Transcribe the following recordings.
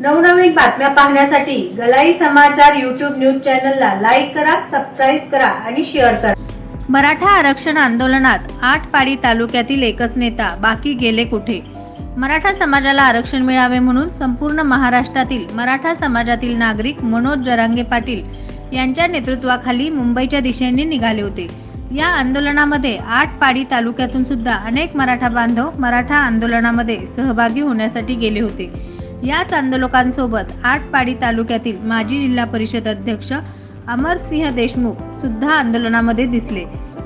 नवनवीन बातम्या पाहण्यासाठी गलाई समाचार युट्यूब न्यूज चॅनलला लाईक करा सबस्क्राईब करा आणि शेअर करा. मराठा आरक्षण आंदोलनात आठ पाडी तालुक्यातील एकच नेता बाकी गेले कुठे? मराठा समाजाला आरक्षण मिळावे म्हणून संपूर्ण महाराष्ट्रातील मराठा समाजातील नागरिक मनोज जरांगे पाटील यांच्या नेतृत्वाखाली मुंबईच्या दिशेने निघाले होते. या आंदोलनामध्ये आठ पाडी तालुक्यातून सुद्धा अनेक मराठा बांधव मराठा आंदोलनामध्ये सहभागी होण्यासाठी गेले होते. याच आंदोलकांसोबत आटपाडी तालुक्यातील माजी जिल्हा परिषद अध्यक्ष अमरसिंह देशमुख सुद्धा आंदोलनामध्ये दिसले.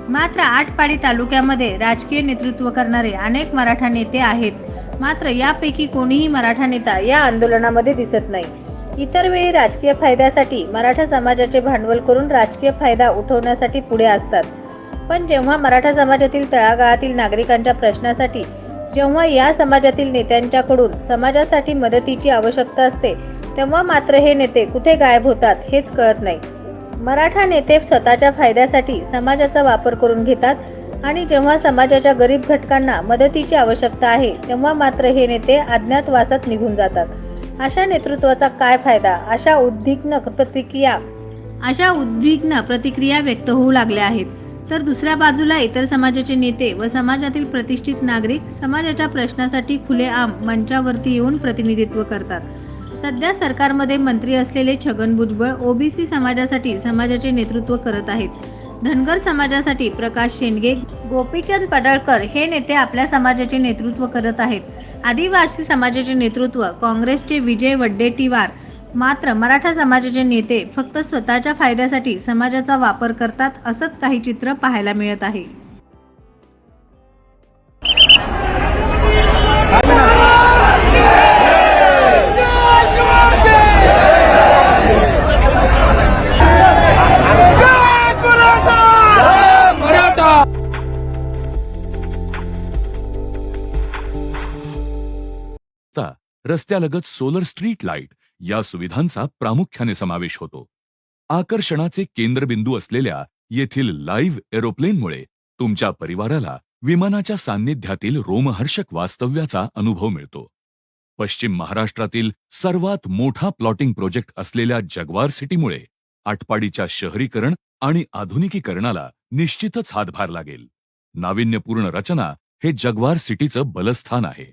मात्र आटपाडी तालुक्यामध्ये राजकीय नेतृत्व करणारे अनेक मराठा नेते आहेत. मात्र यापैकी कोणीही मराठा नेता या आंदोलनामध्ये दिसत नाही. इतर वेळी राजकीय फायद्यासाठी मराठा समाजाचे भांडवल करून राजकीय फायदा उठवण्यासाठी पुढे असतात. पण जेव्हा मराठा समाजातील तळागाळातील नागरिकांच्या प्रश्नासाठी जेव्हा या समाजातील नेत्यांच्याकडून समाजासाठी मदतीची आवश्यकता असते तेव्हा मात्र हे नेते कुठे गायब होतात हेच कळत नाही. मराठा नेते स्वतःच्या फायद्यासाठी समाजाचा वापर करून घेतात आणि जेव्हा समाजाच्या गरीब घटकांना मदतीची आवश्यकता आहे तेव्हा मात्र हे नेते अज्ञातवासात निघून जातात. अशा नेतृत्वाचा काय फायदा? अशा उद्विग्न प्रतिक्रिया अशा उद्विग्न प्रतिक्रिया व्यक्त होऊ लागल्या आहेत. तर दुसऱ्या बाजूला इतर समाजाचे नेते व समाजातील प्रतिष्ठित नागरिक समाजाच्या प्रश्नासाठी खुलेआम मंचावरती येऊन प्रतिनिधित्व करतात. सध्या सरकारमध्ये मंत्री असलेले छगन भुजबळ ओबीसी समाजासाठी समाजाचे नेतृत्व करत आहेत. धनगर समाजासाठी प्रकाश शेंडगे गोपीचंद पडळकर हे नेते आपल्या समाजाचे नेतृत्व करत आहेत. आदिवासी समाजाचे नेतृत्व काँग्रेसचे विजय वड्डेटीवार मात्र मराठा समाजाचे नेते फक्त स्वतःच्या फायद्यासाठी समाजाचा वापर करतात असंच काही चित्र पाहायला मिळत आहे. रस्त्यालगत सोलर स्ट्रीट लाइट या सुविधांचा प्रामुख्याने समावेश होतो. आकर्षणाचे केंद्रबिंदू असलेल्या येथील लाईव्ह एरोप्लेनमुळे तुमच्या परिवाराला विमानाच्या सान्निध्यातील रोमहर्षक वास्तव्याचा अनुभव मिळतो. पश्चिम महाराष्ट्रातील सर्वात मोठा प्लॉटिंग प्रोजेक्ट असलेल्या जगवार सिटीमुळे आटपाडीच्या शहरीकरण आणि आधुनिकीकरणाला निश्चितच हातभार लागेल. नाविन्यपूर्ण रचना हे जगवार सिटीचं बलस्थान आहे.